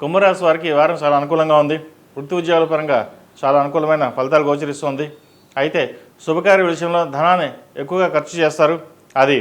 కుంభరాశి వారికి ఈ వారం చాలా అనుకూలంగా ఉంది. వృత్తి ఉద్యోగాల పరంగా చాలా అనుకూలమైన ఫలితాలు గోచరిస్తుంది. అయితే శుభకార్య విషయంలో ధనాన్ని ఎక్కువగా ఖర్చు చేస్తారు. అది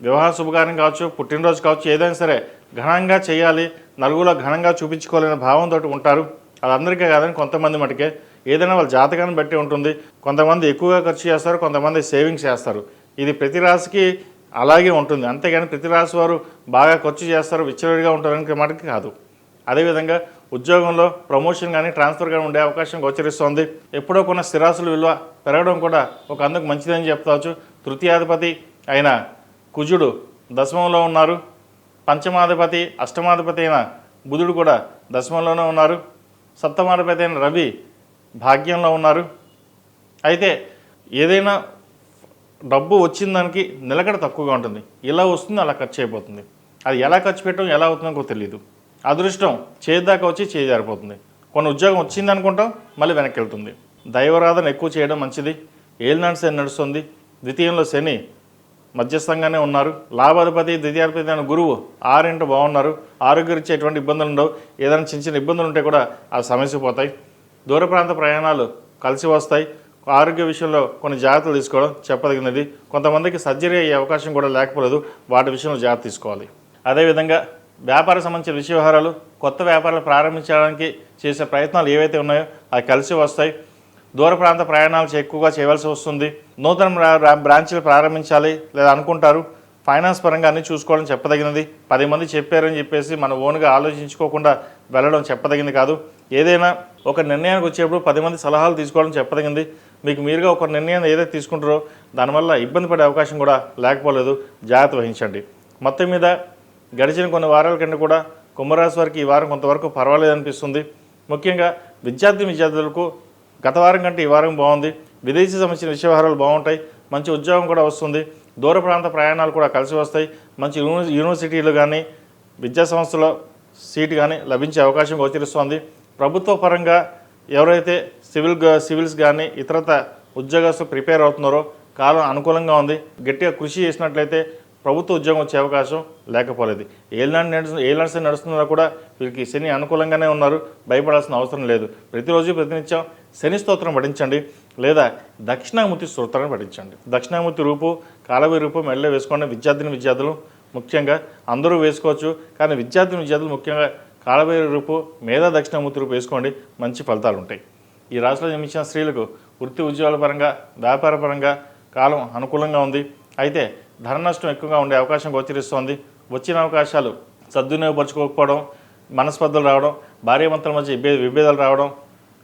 వివాహ శుభకార్యం కావచ్చు పుట్టినరోజు కావచ్చు ఏదైనా సరే ఘనంగా చేయాలి నలుగులో ఘనంగా చూపించుకోవాలనే భావంతో ఉంటారు. అది అందరికీ కాదని కొంతమంది మటుకే. ఏదైనా వాళ్ళ జాతకాన్ని బట్టి ఉంటుంది. కొంతమంది ఎక్కువగా ఖర్చు చేస్తారు కొంతమంది సేవింగ్స్ చేస్తారు. ఇది ప్రతి రాశికి అలాగే ఉంటుంది. అంతేగాని ప్రతి రాశి వారు బాగా ఖర్చు చేస్తారు విచ్చలవిడిగా ఉంటారని మాటకి కాదు. అదేవిధంగా ఉద్యోగంలో ప్రమోషన్ కానీ ట్రాన్స్ఫర్ కానీ ఉండే అవకాశం గోచరిస్తోంది. ఎప్పుడో కొన్న స్థిరాసుల విలువ పెరగడం కూడా ఒక అందుకు మంచిదని చెప్తావచ్చు. తృతీయాధిపతి అయిన కుజుడు దశమంలో ఉన్నారు. పంచమాధిపతి అష్టమాధిపతి అయిన బుధుడు కూడా దశమంలోనే ఉన్నారు. సప్తమాధిపతి అయిన రవి భాగ్యంలో ఉన్నారు. అయితే ఏదైనా డబ్బు వచ్చిన దానికి నిలకడ తక్కువగా ఉంటుంది. ఇలా వస్తుంది అలా ఖర్చు అయిపోతుంది. అది ఎలా ఖర్చు పెట్టడం ఎలా అవుతుందో తెలియదు అదృష్టం చేదాకా వచ్చి చేజారిపోతుంది కొన్ని ఉద్యోగం వచ్చింది అనుకుంటాం మళ్ళీ వెనక్కి వెళ్తుంది దైవరాధన ఎక్కువ చేయడం మంచిది. ఏలినాడు శని నడుస్తుంది. ద్వితీయంలో శని మధ్యస్థంగానే ఉన్నారు. లాభాధిపతి ద్వితీయాధిపతి అయిన గురువు ఆరింట బాగున్నారు. ఆరోగ్యరీత్యా ఎటువంటి ఇబ్బందులు ఉండవు. ఏదైనా చిన్న చిన్న ఇబ్బందులు ఉంటే కూడా అవి సమస్య పోతాయి. దూర ప్రాంత ప్రయాణాలు కలిసి వస్తాయి. ఆరోగ్య విషయంలో కొన్ని జాగ్రత్తలు తీసుకోవడం చెప్పదగినది. కొంతమందికి సర్జరీ అయ్యే అవకాశం కూడా లేకపోలేదు. వాటి విషయంలో జాగ్రత్త తీసుకోవాలి. అదేవిధంగా వ్యాపార సంబంధించిన విషయ వ్యవహారాలు కొత్త వ్యాపారాలు ప్రారంభించడానికి చేసే ప్రయత్నాలు ఏవైతే ఉన్నాయో అవి కలిసి వస్తాయి. దూర ప్రాంత ప్రయాణాలు చే- ఎక్కువగా చేయవలసి వస్తుంది. నూతన బ్రా- బ్రాంచీలు ప్రారంభించాలి లేదా అనుకుంటారు. ఫైనాన్స్ పరంగా అన్ని చూసుకోవడం చెప్పదగినది. పది మంది చెప్పారని చెప్పేసి మన ఓన్గా ఆలోచించుకోకుండా వెళ్ళడం చెప్పదగింది కాదు. ఏదైనా ఒక నిర్ణయానికి వచ్చేప్పుడు పది మంది సలహాలు తీసుకోవడం చెప్పదగింది. మీకు మీరుగా ఒక నిర్ణయం ఏదైతే తీసుకుంటారో దానివల్ల ఇబ్బంది పడే అవకాశం కూడా లేకపోలేదు. జాగ్రత్త వహించండి. మొత్తం మీద గడిచిన కొన్ని వారాల కింద కూడా కుంభరాశి వారికి ఈ వారం కొంతవరకు పర్వాలేదు అనిపిస్తుంది. ముఖ్యంగా విద్యార్థి విద్యార్థులకు గత వారం కంటే ఈ వారం బాగుంది. విదేశీ సంబంధించిన విషయ వ్యవహారాలు బాగుంటాయి. మంచి ఉద్యోగం కూడా వస్తుంది. దూర ప్రాంత ప్రయాణాలు కూడా కలిసి వస్తాయి. మంచి యూనివర్సిటీలు కానీ విద్యా సంస్థలో సీటు కానీ లభించే అవకాశం గోచరిస్తోంది. ప్రభుత్వ పరంగా ఎవరైతే సివిల్ సివిల్స్ కానీ ఇతరత ఉద్యోగస్తులు ప్రిపేర్ అవుతున్నారో కాలం అనుకూలంగా ఉంది. గట్టిగా కృషి చేసినట్లయితే ప్రభుత్వ ఉద్యోగం వచ్చే అవకాశం లేకపోలేదు. ఏళ్ళనాడు నడుస్తు ఏళ్ళనాడు నడుస్తున్నా కూడా వీరికి శని అనుకూలంగానే ఉన్నారు. భయపడాల్సిన అవసరం లేదు. ప్రతిరోజు ప్రతినిత్యం శని స్తోత్రం పఠించండి. లేదా దక్షిణామూర్తి స్తోత్రాన్ని పఠించండి. దక్షిణామూర్తి రూపు కాలవి రూపు మెల్ల వేసుకోండి. విద్యార్థిని విద్యార్థులు ముఖ్యంగా అందరూ వేసుకోవచ్చు. కానీ విద్యార్థిని విద్యార్థులు ముఖ్యంగా కాలవేరు రూపు మేధా దక్షిణామూర్తి రూపు వేసుకోండి. మంచి ఫలితాలు ఉంటాయి. ఈ రాశిలో జన్మించిన స్త్రీలకు వృత్తి ఉద్యోగాల పరంగా వ్యాపార పరంగా కాలం అనుకూలంగా ఉంది. అయితే ధన నష్టం ఎక్కువగా ఉండే అవకాశం గోచరిస్తోంది. వచ్చిన అవకాశాలు సద్వినియోగపరచుకోకపోవడం మనస్పర్ధలు రావడం భార్యాభర్తల మధ్య విభేదాలు రావడం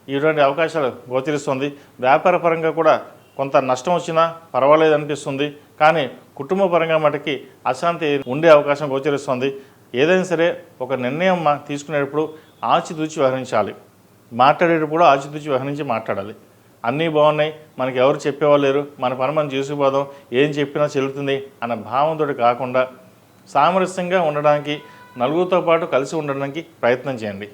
ఇటువంటి అవకాశాలు గోచరిస్తుంది. వ్యాపార పరంగా కూడా కొంత నష్టం వచ్చినా పర్వాలేదు అనిపిస్తుంది. కానీ కుటుంబ పరంగా మటుకి అశాంతి ఉండే అవకాశం గోచరిస్తుంది. ఏదైనా సరే ఒక నిర్ణయం తీసుకునేటప్పుడు ఆచితూచి వ్యవహరించాలి. మాట్లాడేటప్పుడు ఆచితూచి వ్యవహరించి మాట్లాడాలి. అన్నీ బాగున్నాయి. మనకి ఎవరు చెప్పేవాళ్ళు లేరు. మన పని మనం చేసుకుపోదాం. ఏం చెప్పినా చెల్లుతుంది అన్న భావంతో కాకుండా సామరస్యంగా ఉండడానికి నలుగురితో పాటు కలిసి ఉండడానికి ప్రయత్నం చేయండి.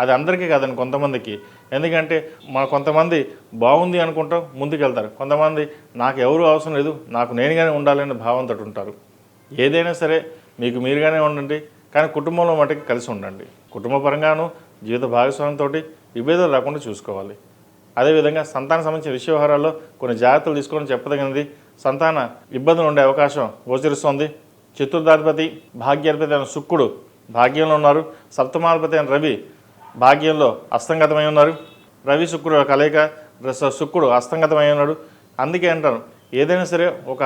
అది అందరికీ కాదండి కొంతమందికి. ఎందుకంటే మన కొంతమంది బాగుంది అనుకుంటాం ముందుకెళ్తారు. కొంతమంది నాకు ఎవరు అవసరం లేదు నాకు నేనుగానే ఉండాలనే భావంతో ఉంటారు. ఏదైనా సరే మీకు మీరుగానే ఉండండి కానీ కుటుంబంలో మటుకు కలిసి ఉండండి. కుటుంబ పరంగాను జీవిత భాగస్వామ్యంతో విభేదాలు రాకుండా చూసుకోవాలి. అదేవిధంగా సంతాన సంబంధించిన విషయ వ్యవహారాల్లో కొన్ని జాగ్రత్తలు తీసుకోవడం చెప్పదగినది సంతాన ఇబ్బందులు ఉండే అవకాశం గోచరిస్తోంది. చతుర్థాధిపతి భాగ్యాధిపతి అయిన శుక్రుడు భాగ్యంలో ఉన్నారు. సప్తమాధిపతి అయిన రవి భాగ్యంలో అస్తంగతమై ఉన్నారు. రవి శుక్రుడు కలయిక శుక్రుడు అస్తంగతమై ఉన్నాడు. అందుకే అంటారు ఏదైనా సరే ఒక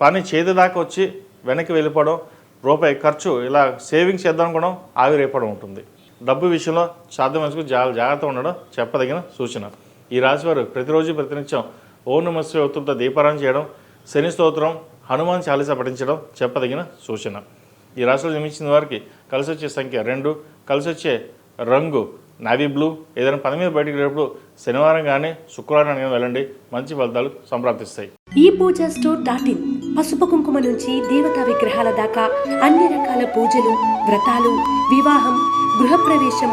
పని చేతి దాకా వచ్చి వెనక్కి వెళ్ళిపోవడం రూపాయి ఖర్చు ఇలా సేవింగ్స్ చేద్దాం అనుకోవడం ఆవిరైపోవడం ఉంటుంది. డబ్బు విషయంలో సాధ్యమైన చాలా జాగ్రత్త ఉండడం చెప్పదగిన సూచన. ఈ రాశివారు ప్రతిరోజు ప్రతినిత్యం ఓం నమ శివాయ ఒత్తులతో దీపారాయణ చేయడం శని స్తోత్రం హనుమాన్ చాలీస పఠించడం చెప్పదగిన సూచన. ఈ రాశిలో జన్మించిన వారికి కలిసి వచ్చే సంఖ్య రెండు కలిసి వచ్చే రంగు నావీ బ్లూ. ఏదైనా పని మీద బయటకు వెళ్ళినప్పుడు శనివారం కానీ శుక్రవారం కానీ వెళ్ళండి. మంచి ఫలితాలు సంప్రాప్తిస్తాయి. ఈ పూజా స్టోర్ డాట్ ఇన్ పసుపు కుంకుమ నుంచి దేవతా విగ్రహాల దాకా అన్ని రకాల పూజలు వ్రతాలు వివాహం గృహప్రవేశం